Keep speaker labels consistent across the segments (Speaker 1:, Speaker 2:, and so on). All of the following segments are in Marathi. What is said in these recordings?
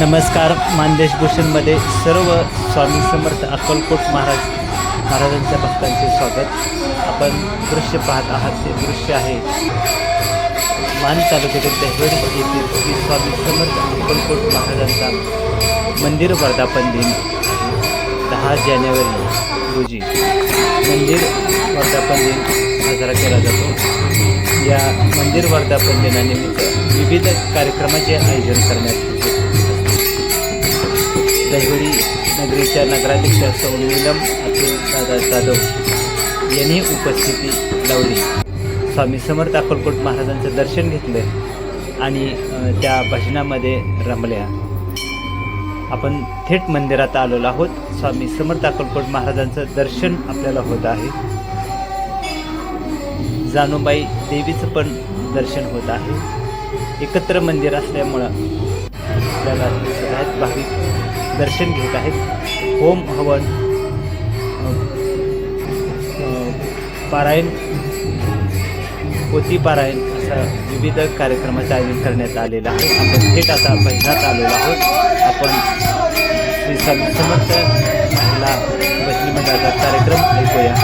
Speaker 1: नमस्कार मानदेश भूषणमध्ये सर्व स्वामी समर्थ अक्कलकोट महाराज महाराजांच्या भक्तांचे स्वागत. आपण दृश्य पाहत आहात ते दृश्य आहे मान तालुक्यातील दहिवड येथील श्री स्वामी समर्थ अक्कलकोट महाराजांचा मंदिर वर्धापन दिन दहा जानेवारी रोजी. मंदिर वर्धापन दिन साजरा केला जातो. या मंदिर वर्धापन दिनानिमित्त विविध कार्यक्रमाचे आयोजन करण्यात नगरीच्या नगराध्यक्ष सौ नीलम अतुल दादा जाधव यांनी उपस्थिती लावली. स्वामी समर्थ अकोलकोट महाराजांचं दर्शन घेतलं आणि त्या भजनामध्ये रमल्या. आपण थेट मंदिरात आलेलो आहोत. स्वामी समर्थ अकोलकोट महाराजांचं दर्शन आपल्याला होत आहे. जानूबाई देवीचं पण दर्शन होत आहे. एकत्र मंदिर असल्यामुळं आपल्याला सगळ्यात भाविक दर्शन घेत आहेत. होम हवन पारायण पोती पारायण असा विविध कार्यक्रमाचं आयोजन करण्यात आलेलं आहे. आपण थेट आता भजनात आलेलो आहोत. आपण श्री समर्थ महिला भजनी मंडळाचा कार्यक्रम ऐकूया.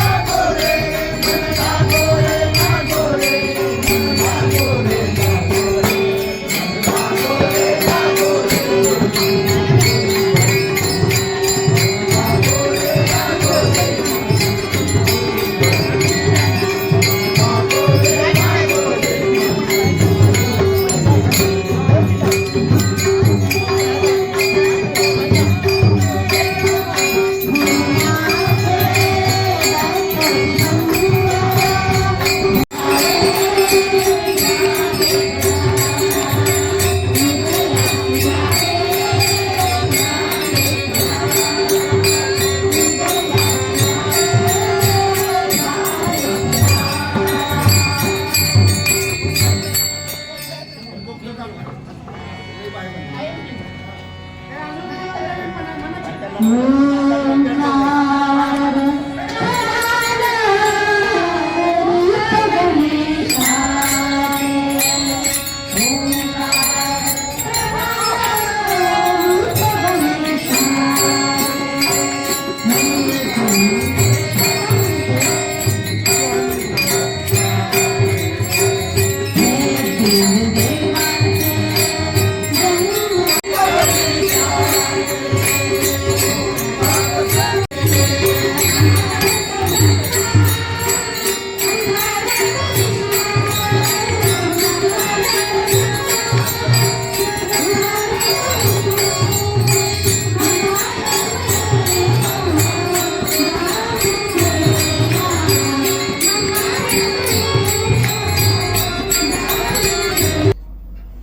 Speaker 1: Hmm.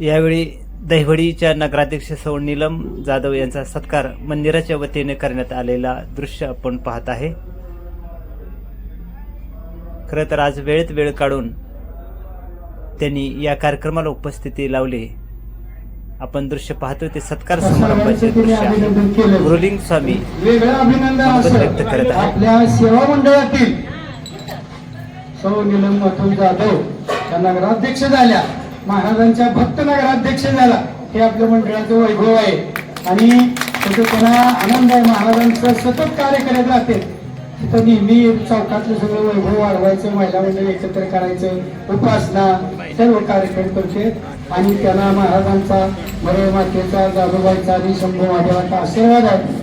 Speaker 1: यावेळी दहिवडीच्या नगराध्यक्ष सौ नीलम जाधव यांचा सत्कार मंदिराच्या वतीने करण्यात आलेला दृश्य आपण पाहत आहे. खरं तर आज वेळेत वेळ काढून त्यांनी या कार्यक्रमाला उपस्थिती लावली. आपण दृश्य पाहतोय ते सत्कार समारंभाचे दृश्य गुरुलिंग स्वामी व्यक्त करत.
Speaker 2: आपल्या सेवा मंडळातील सौ नीलम अतुल जाधव त्या नगराध्यक्ष झाल्या. महाराजांच्या भक्त नगराध्यक्ष झाला. हे आपल्या मंडळाचं वैभव आहे. आणि त्याचा त्यांना आनंद आहे. महाराजांचं सतत कार्य करत राहते. तिथं नेहमी चौकातलं सगळं वैभव वाढवायचं महिला मंडळ एकत्र करायचं उपासना सर्व कार्यक्रम करते. आणि त्यांना महाराजांचा मरे मातेचा जाधवबाईचा आणि शंभू महादेवाचा आशीर्वाद आहे.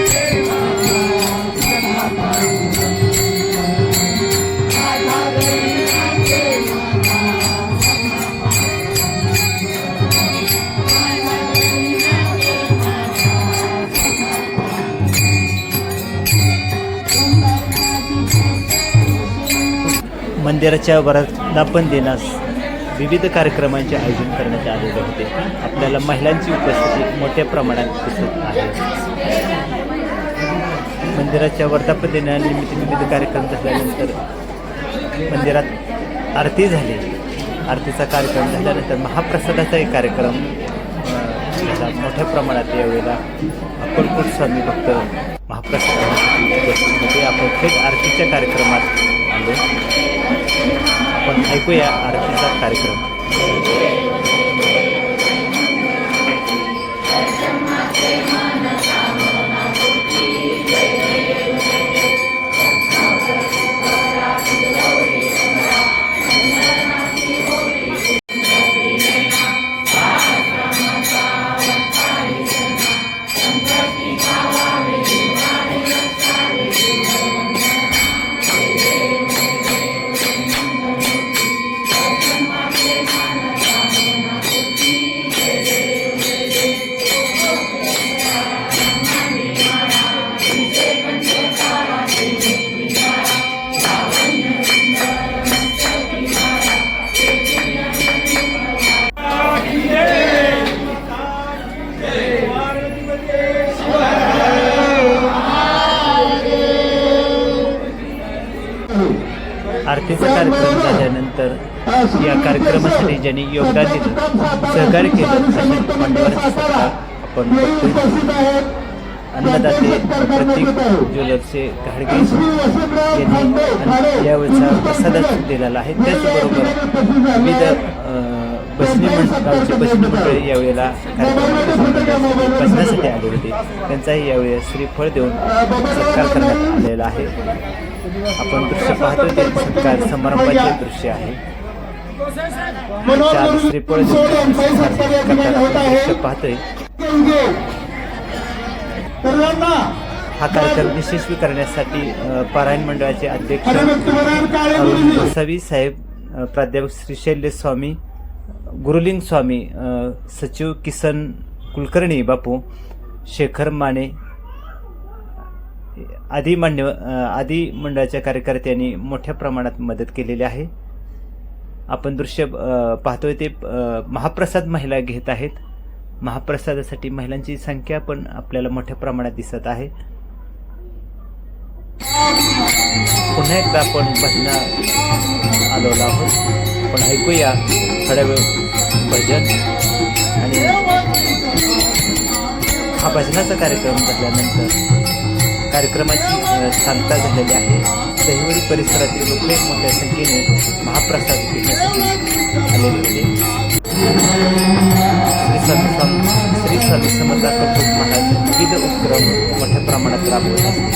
Speaker 1: मंदिराच्या वर्धापन देण्यास विविध कार्यक्रमांचे आयोजन करण्यात आलेले होते. आपल्याला महिलांची उपस्थिती मोठ्या प्रमाणात दिसत आहे. मंदिराच्या वर्धापन देण्यानिमित्त विविध कार्यक्रम झाल्यानंतर मंदिरात आरती झाली. आरतीचा कार्यक्रम झाल्यानंतर महाप्रसादाचा एक कार्यक्रम मोठ्या प्रमाणात यावेळेला अक्कलकोट स्वामी भक्त महाप्रसादासाठी उपस्थित होते आपण थेट आरतीच्या कार्यक्रमात आलो. आपण ऐकूया आरतीचा कार्यक्रम. आरतीचा कार्यक्रम झाल्यानंतर या कार्यक्रमासाठी ज्यांनी योगदान दिलं सहकार्य केलं मंडळाचा सत्कार आपण. अन्नदाते प्रतीक ज्वेलर्सचे घाडगे यांनी यावेळेचा प्रसाद दिलेला आहे. त्याचबरोबर विविध गावचे मंडळी यावेळेला बसण्यासाठी आले होते. त्यांचाही यावेळी श्रीफळ देऊन सत्कार करण्यात आलेला आहे. आपण दृश्य पाहतो ते सत्कार समारंभाचे दृश्य आहे. श्रीफळ देऊन पाहतोय. हा कार्यक्रम यशस्वी करण्यासाठी पारायण मंडळाचे अध्यक्ष गोसावी साहेब प्राध्यापक श्री शैल्य स्वामी गुरुलिंग स्वामी सचिव किसन कुलकर्णी बापू शेखर माने आदी मान्य आदी मंडळाच्या कार्यकर्त्यांनी मोठ्या प्रमाणात मदत केलेली आहे. आपण दृश्य पाहतोय ते महाप्रसाद महिला घेत आहेत. महाप्रसादासाठी महिलांची संख्या पण आपल्याला मोठ्या प्रमाणात दिसत आहे. पुन्हा एकदा आपण भजना आलेलो आहोत. आपण ऐकूया थोड्या वेळ भजन. आणि हा भजनाचा कार्यक्रम झाल्यानंतर कार्यक्रमाची सांगता झालेली आहे. दहिवडी परिसरातील लोक मोठ्या संख्येने महाप्रसाद घेण्यासाठी आलेले होते. श्री स्वामी श्री स्वामी समर्थ महाराज विविध उपक्रम मोठ्या प्रमाणात राबवत असते.